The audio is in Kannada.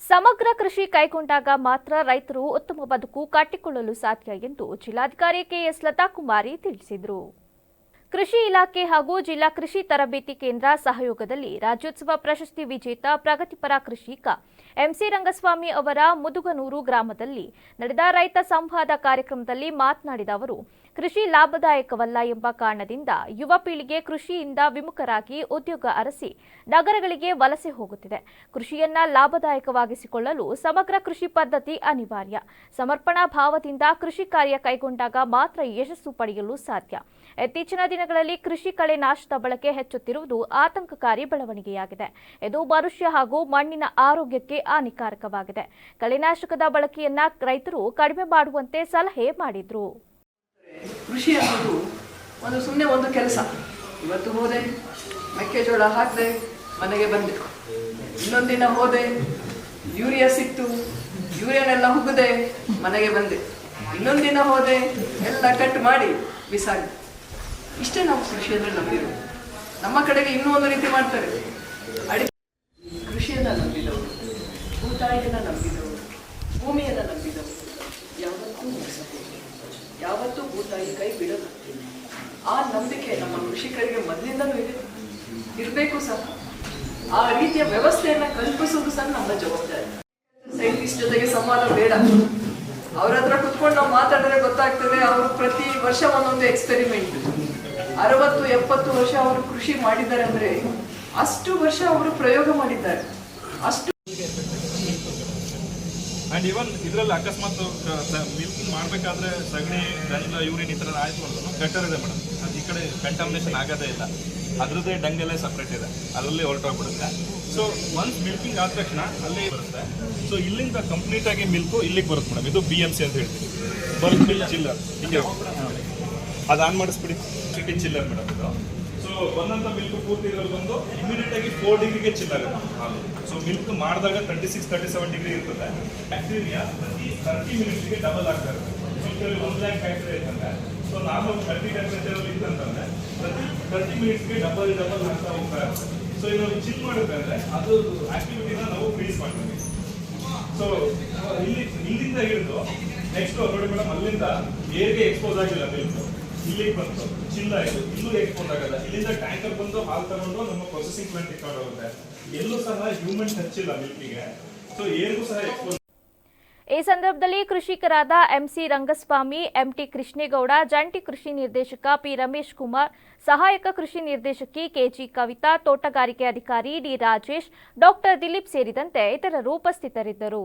ಸಮಗ್ರ ಕೃಷಿ ಕೈಗೊಂಡಾಗ ಮಾತ್ರ ರೈತರು ಉತ್ತಮ ಬದುಕು ಕಟ್ಟಿಕೊಳ್ಳಲು ಸಾಧ್ಯ ಎಂದು ಜಿಲ್ಲಾಧಿಕಾರಿ ಕೆಎಸ್ ಲತಾಕುಮಾರಿ ತಿಳಿಸಿದರು. ಕೃಷಿ ಇಲಾಖೆ ಹಾಗೂ ಜಿಲ್ಲಾ ಕೃಷಿ ತರಬೇತಿ ಕೇಂದ್ರ ಸಹಯೋಗದಲ್ಲಿ ರಾಜ್ಯೋತ್ಸವ ಪ್ರಶಸ್ತಿ ವಿಜೇತ ಪ್ರಗತಿಪರ ಕೃಷಿಕ ಎಂಸಿ ರಂಗಸ್ವಾಮಿ ಅವರ ಮುದುಗನೂರು ಗ್ರಾಮದಲ್ಲಿ ನಡೆದ ರೈತ ಸಂವಾದ ಕಾರ್ಯಕ್ರಮದಲ್ಲಿ ಮಾತನಾಡಿದ ಅವರು, ಕೃಷಿ ಲಾಭದಾಯಕವಲ್ಲ ಎಂಬ ಕಾರಣದಿಂದ ಯುವ ಪೀಳಿಗೆ ಕೃಷಿಯಿಂದ ವಿಮುಖರಾಗಿ ಉದ್ಯೋಗ ಅರಸಿ ನಗರಗಳಿಗೆ ವಲಸೆ ಹೋಗುತ್ತಿದೆ. ಕೃಷಿಯನ್ನ ಲಾಭದಾಯಕವಾಗಿಸಿಕೊಳ್ಳಲು ಸಮಗ್ರ ಕೃಷಿ ಪದ್ಧತಿ ಅನಿವಾರ್ಯ. ಸಮರ್ಪಣಾ ಭಾವದಿಂದ ಕೃಷಿ ಕಾರ್ಯ ಕೈಗೊಂಡಾಗ ಮಾತ್ರ ಯಶಸ್ಸು ಪಡೆಯಲು ಸಾಧ್ಯ. ಇತ್ತೀಚಿನ ದಿನಗಳಲ್ಲಿ ಕೃಷಿ ಕಳೆ ನಾಶದ ಬಳಕೆ ಹೆಚ್ಚುತ್ತಿರುವುದು ಆತಂಕಕಾರಿ ಬೆಳವಣಿಗೆಯಾಗಿದೆ. ಇದು ಮನುಷ್ಯ ಹಾಗೂ ಮಣ್ಣಿನ ಆರೋಗ್ಯಕ್ಕೆ ಹಾನಿಕಾರಕವಾಗಿದೆ. ಕಳೆನಾಶಕದ ಬಳಕೆಯನ್ನ ರೈತರು ಕಡಿಮೆ ಮಾಡುವಂತೆ ಸಲಹೆ ಮಾಡಿದ್ರು. ಕೃಷಿ ಅನ್ನೋದು ಒಂದು ಸುಮ್ಮನೆ ಒಂದು ಕೆಲಸ. ಇವತ್ತು ಹೋದೆ, ಮೆಕ್ಕೆಜೋಳ ಹಾಕಿದೆ, ಮನೆಗೆ ಬಂದೆ. ಇನ್ನೊಂದಿನ ಹೋದೆ, ಯೂರಿಯಾ ಸಿಕ್ತು, ಯೂರಿಯಾನೆಲ್ಲ ಹುಗ್ಗದೆ ಮನೆಗೆ ಬಂದೆ. ಇನ್ನೊಂದಿನ ಹೋದೆ, ಎಲ್ಲ ಕಟ್ ಮಾಡಿ ಬಿಸಾಡಿ ಇಷ್ಟೇ ನಾವು ಕೃಷಿ ಅಂದ್ರೆ ನಂಬಿರೋದು ನಮ್ಮ ಕಡೆಗೆ ಇನ್ನೂ ಒಂದು ರೀತಿ ಮಾಡ್ತಾರೆ. ಅಡಿಕೆ ಕೃಷಿಯನ್ನ ನಂಬಿದವರು ಭೂತಾಯಿಯನ್ನ ನಂಬಿದವರು, ಭೂಮಿಯನ್ನ ನಂಬಿದವರು. ಯಾವತ್ತೂ ಮುಗಿಸಬಹುದು. ಯಾವತ್ತೂ ಭೂತಾಯಿ ಕೈ ಬಿಡಲ್ಲ ಆ ನಂಬಿಕೆ ನಮ್ಮ ಕೃಷಿಕರಿಗೆ ಮೊದಲಿಂದಲೂ ಇದೆ. ಇರಬೇಕು ಸಹ. ಆ ರೀತಿಯ ವ್ಯವಸ್ಥೆಯನ್ನ ಕಲ್ಪಿಸೋದು ಸಹ ನಮ್ಮ ಜವಾಬ್ದಾರಿ. ಸೈಂಟಿಸ್ಟ್ ಜೊತೆಗೆ ಸಂವಾದ ಬೇಡ. ಅವ್ರ ಹತ್ರ ಕುತ್ಕೊಂಡು ನಾವು ಮಾತಾಡಿದ್ರೆ ಗೊತ್ತಾಗ್ತದೆ, ಅವರು ಪ್ರತಿ ವರ್ಷ ಒಂದೊಂದು ಎಕ್ಸ್ಪೆರಿಮೆಂಟ್ ಅರವತ್ತು, ಎಪ್ಪತ್ತು ವರ್ಷ ಅವರು ಕೃಷಿ ಮಾಡಿದ್ದಾರೆ ಅಂದ್ರೆ ಅಷ್ಟು ವರ್ಷ ಅವರು ಪ್ರಯೋಗ ಮಾಡಿದ್ದಾರೆ. ಅಷ್ಟು ಅಂಡ್ ಇವನ್ ಇದರಲ್ಲಿ ಅಕಸ್ಮಾತ್ ಮಿಲ್ಕಿಂಗ್ ಮಾಡಬೇಕಾದ್ರೆ ಸಗಣಿ ಗಂಡ ಯೂರಿನ್ ಈ ಥರ ಆಯ್ತು ಅಂದ್ರೂ ಗಟ್ಟರ್ ಇದೆ ಮೇಡಮ್. ಅದು ಈ ಕಡೆ ಕಂಟಾಮಿನೇಷನ್ ಆಗೋದೇ ಇಲ್ಲ. ಅದರದ್ದೇ ಡಂಗೆಲ್ಲ ಸಪ್ರೇಟ್ ಇದೆ. ಅದರಲ್ಲಿ ಹೊರಟೋಗ್ಬಿಡುತ್ತೆ. ಸೊ ಒನ್ಸ್ ಮಿಲ್ಕಿಂಗ್ ಆದ ತಕ್ಷಣ ಅಲ್ಲೇ ಬರುತ್ತೆ. ಸೊ ಇಲ್ಲಿಂದ ಕಂಪ್ಲೀಟ್ ಆಗಿ ಮಿಲ್ಕು ಇಲ್ಲಿಗೆ ಬರುತ್ತೆ ಮೇಡಮ್. ಇದು ಬಿ ಎಂ ಸಿ ಅಂತ ಹೇಳ್ತೀವಿ. ಬಲ್ಕ್ ಮಿಲ್ಕ್ ಚಿಲ್ಲರ್ ಹಿಂಗೆ ಅದು ಆನ್ ಮಾಡಿಸ್ಬಿಡಿ. ಚಿಕನ್ ಚಿಲ್ಲರ್ ಮೇಡಮ್ ಇದು. ಸೊ ಬಂದಂತ ಮಿಲ್ಕ್ ಪೂರ್ತಿ ಇದ್ರಲ್ಲಿ ಬಂದು ಇಮಿಡಿಯೇಟ್ ಆಗಿ ಫೋರ್ ಡಿಗ್ರಿಗೆ ಚಿಲ್ ಆಗುತ್ತೆ. ಹಾಲು ಸೊ ಮಿಲ್ಕ್ ಮಾಡಿದಾಗ thirty six thirty seven degree ಇರ್ತದೆ. ಬ್ಯಾಕ್ಟೀರಿಯಾ ಪ್ರತಿ ತರ್ಟಿ ಮಿನಿಟ್ಸ್ಗೆ ಡಬಲ್ ಆಗ್ತಾ ಇರುತ್ತೆ. ಮಿಲ್ಕಲ್ಲಿ ಒನ್ ಲ್ಯಾಕ್ ಬ್ಯಾಕ್ಟೀರಿಯಾ ಇರ್ತಂದ್ರೆ ಸೊ ನಾರ್ಮಲ್ ತರ್ಟಿ ಟೆಂಪ್ರೇಚರ್ ಇತ್ತಂತಂದ್ರೆ ಪ್ರತಿ ತರ್ಟಿ ಮಿನಿಟ್ಸ್ಗೆ ಡಬಲ್ ಡಬಲ್ ಆಗ್ತಾ ಹೋಗ್ತಾ ಇರುತ್ತೆ. ಸೊ ಇವಾಗ ಚಿಲ್ ಮಾಡಿದ್ರೆ ಅಂದ್ರೆ ಅದು ಆಕ್ಟಿವಿಟಿನ ನಾವು ಫ್ರೀಸ್ ಮಾಡ್ತೀವಿ. ಸೊ ಇಲ್ಲಿ ಇಲ್ಲಿಂದ ಹಿಡಿದು ನೆಕ್ಸ್ಟ್ ನೋಡಿ ಮೇಡಮ್ ಅಲ್ಲಿಂದ ಏರ್ಗೆ ಎಕ್ಸ್ಪೋಸ್ ಆಗಿಲ್ಲ ಮಿಲ್ಕ್ ಇಲ್ಲಿಗೆ ಬಂತು. ಚಿಲ್ಲ ಇದು. ಇಲ್ಲೂ ಎಕ್ಸ್ಪೋರ್ಟ್ ಆಗಲ್ಲ. ಇಲ್ಲಿಂದ ಟ್ಯಾಂಕರ್ ಬಂದು ಹಾಲು ತಗೊಂಡು ನಮ್ಮ ಪ್ರೊಸೆಸಿಂಗ್ ಪ್ಲಾಂಟ್ ಇಟ್ಕೊಂಡು ಹೋಗುತ್ತೆ ಎಲ್ಲೂ ಸಹ ಹ್ಯೂಮನ್ ಟಚ್ ಇಲ್ಲ ಮಿಲ್ಕಿಗೆ ಸೊ ಏನಿಗೂ ಸಹ ಎಕ್ಸ್ಪೋಸ್ ಈ ಸಂದರ್ಭದಲ್ಲಿ ಕೃಷಿಕರಾದ ಎಂಸಿ ರಂಗಸ್ವಾಮಿ ಎಂಟಿ ಕೃಷ್ಣೇಗೌಡ, ಜಂಟಿ ಕೃಷಿ ನಿರ್ದೇಶಕ ಪಿ ರಮೇಶ್ ಕುಮಾರ್, ಸಹಾಯಕ ಕೃಷಿ ನಿರ್ದೇಶಕಿ ಕೆಜಿ ಕವಿತಾ, ತೋಟಗಾರಿಕೆ ಅಧಿಕಾರಿ ಡಿ ರಾಜೇಶ್, ಡಾಕ್ಟರ್ ದಿಲೀಪ್ ಸೇರಿದಂತೆ ಇತರರು ಉಪಸ್ಥಿತರಿದ್ದರು.